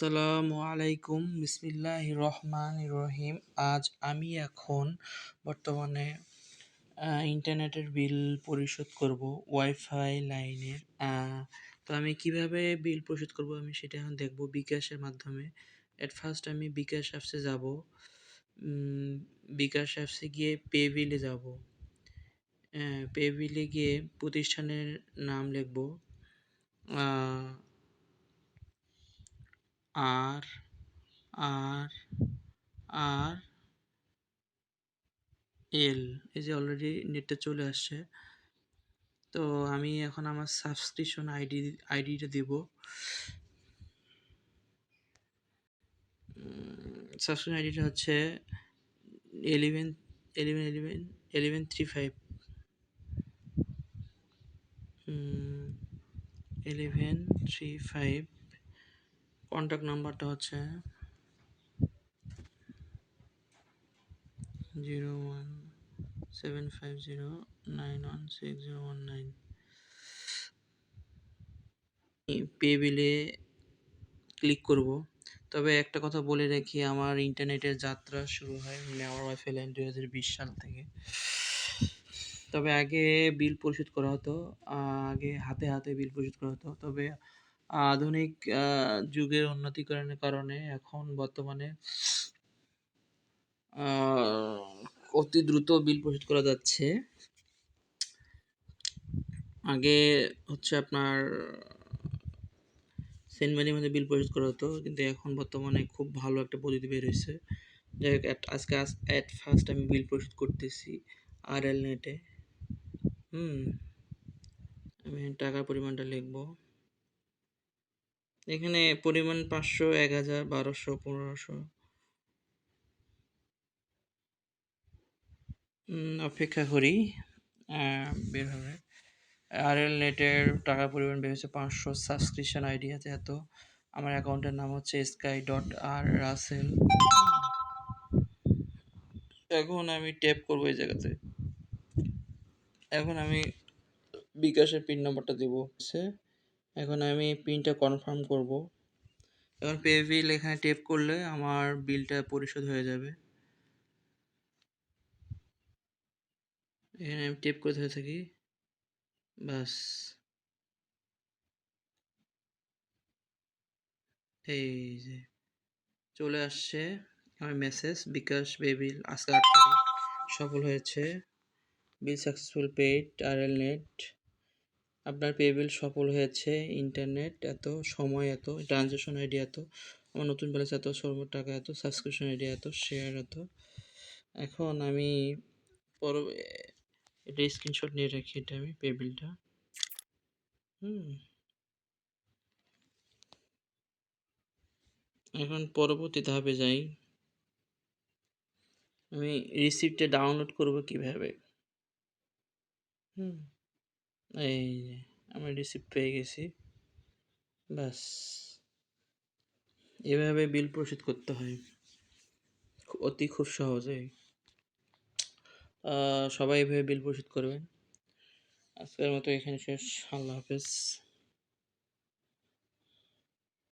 আসসালামু আলাইকুম। বিসমিল্লাহ রহমান রহিম। আজ আমি এখন বর্তমানে ইন্টারনেটের বিল পরিশোধ করব, ওয়াইফাই লাইনের। তো আমি কীভাবে বিল পরিশোধ করব আমি সেটা এখন দেখব বিকাশের মাধ্যমে। এট ফার্স্ট আমি বিকাশ অ্যাপসে যাব বিকাশ অ্যাপসে গিয়ে পে বিলে যাব। পে বিলে গিয়ে প্রতিষ্ঠানের নাম লিখব। আর আর আর, এল। এই যে অলরেডি নেটটা চলে আসছে। তো আমি এখন আমার সাবস্ক্রিপশন আইডি আইডিটা দিব। সাবস্ক্রিপশন আইডিটা হচ্ছে eleven eleven eleven eleven three five eleven three five contact নাম্বারটা হচ্ছে zero one seven five zero nine one six zero one nine pay বিলে ক্লিক করব। তবে একটা কথা বলে রাখি, আমার ইন্টারনেটের যাত্রা শুরু হয় নেওয়ার ওয়াইফাই লাইন দুই হাজার বিশ সাল থেকে। তবে আগে বিল পরিশোধ করা হতো, আগে হাতে হাতে বিল পরিশোধ করা হতো। তবে আধুনিক যুগের উন্নতিকরণের কারণে এখন বর্তমানে অতি দ্রুত বিল পরিশোধ করা যাচ্ছে। আগে হচ্ছে আপনার সেন্ট মানির মধ্যে বিল পরিশোধ করা হতো, কিন্তু এখন বর্তমানে খুব ভালো একটা পদ্ধতি বের হয়েছে। যাই হোক আজকে অ্যাট ফার্স্ট আমি বিল পরিশোধ করতেছি আর এল নেটে হুম, আমি টাকার পরিমাণটা লিখব। এখানে পরিমাণ পাঁচশো, এক হাজার, বারোশো, পনেরোশো। অপেক্ষা করি। বের হবে। আর এল নেটের টাকার পরিমাণ বের হচ্ছে পাঁচশো। সাবস্ক্রিপশন আইডি আছে এত। আমার অ্যাকাউন্টের নাম হচ্ছে স্কাই ডট আর রাসেল এখন আমি ট্যাপ করব এই জায়গাতে। এখন আমি বিকাশের পিন নম্বরটা দেবো। হচ্ছে এখন আমি পিনটা কনফার্ম করব। এখন পে বিল এখানে টেপ করলে আমার বিলটা পরিশোধ হয়ে যাবে। এখানে আমি টেপ করে ধরে থাকি। বাস এই যে, চলে আসছে আমার মেসেজ বিকাশ বেবিল আজকে সফল হয়েছে। বিল সাকসেসফুল পেড আর এল নেট আপনার পেবিল সফল হয়েছে ইন্টারনেট এত, সময় এত ট্রানজ্যাকশন আইডি এত, আমার নতুন ব্যালেন্স এত সর্ব টাকা এত সাবস্ক্রিপশন আইডি এত শেয়ার এত। এখন আমি পর, এটা স্ক্রিনশট নিয়ে রাখি, এটা আমি পেবিলটা হুম। এখন পরবর্তী ধাপে যাই। আমি রিসিপ্টটা ডাউনলোড করব কীভাবে? হুম। এই যে, আমি রিসিপ্ট পেয়ে গেছি। ব্যাস। এভাবে বিল পরিশোধ করতে হয়। অতি খুব সহজে। সবাই এভাবে বিল পরিশোধ করবেন। আজকের মতো এখানে শেষ। আল্লাহ হাফেজ।